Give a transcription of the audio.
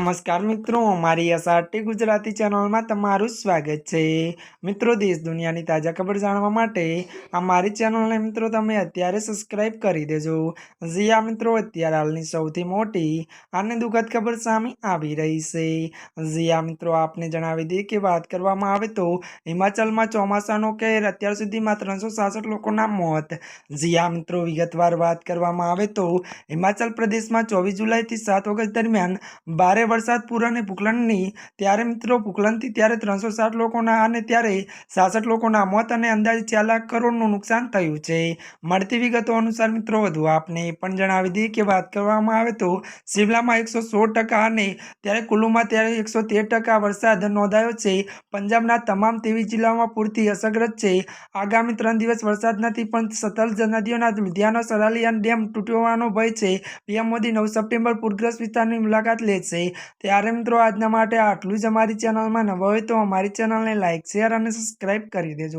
નમસ્કાર મિત્રો, મારી એસઆરટી ગુજરાતી ચેનલમાં તમારું સ્વાગત છે. મિત્રો, દેશ દુનિયાની તાજા ખબર જાણવા માટે આ મારી ચેનલને મિત્રો તમે અત્યારે સબસ્ક્રાઇબ કરી દેજો. જીયા મિત્રો, અત્યારે હાલની સૌથી મોટી અને દુઃખદ ખબર સામે આવી રહી છે. જીયા મિત્રો, આપને જણાવી દઈએ કે વાત કરવામાં આવે તો હિમાચલમાં ચોમાસાનો કેર અત્યાર સુધીમાં ત્રણસો સાસઠ લોકોના મોત. જીયા મિત્રો, વિગતવાર વાત કરવામાં આવે તો હિમાચલ પ્રદેશમાં ચોવીસ જુલાઈથી સાત ઓગસ્ટ દરમિયાન ભારે વરસાદ પૂર અને ભૂકલનની ત્યારે મિત્રો ભૂકલનથી ત્યારે ત્રણસો સાઠ લોકોના અને ત્યારે સાસઠ લોકોના મોત અને અંદાજે ચાર લાખ કરોડનું નુકસાન થયું છે. મળતી વિગતો અનુસાર મિત્રો વધુ આપને પણ જણાવી દઈએ કે વાત કરવામાં આવે તો શિમલામાં એકસો સોળ ટકા અને ત્યારે કુલ્લુમાં ત્યારે એકસો તેર ટકા વરસાદ નોંધાયો છે. પંજાબના તમામ તેવી જિલ્લાઓમાં પૂરથી અસરગ્રસ્ત છે. આગામી ત્રણ દિવસ વરસાદ નથી, પણ સતલ નદીઓના લુધિયાના સરાલિયાન ડેમ તૂટવાનો ભય છે. પીએમ મોદી નવ સપ્ટેમ્બર પૂરગ્રસ્ત વિસ્તારની મુલાકાત લે છે. ત્યારે મિત્રો આજના માટે આટલું જ અમારી ચેનલમાં નવા હોય તો અમારી ચેનલને લાઇક શેર અને સબસ્ક્રાઈબ કરી દેજો.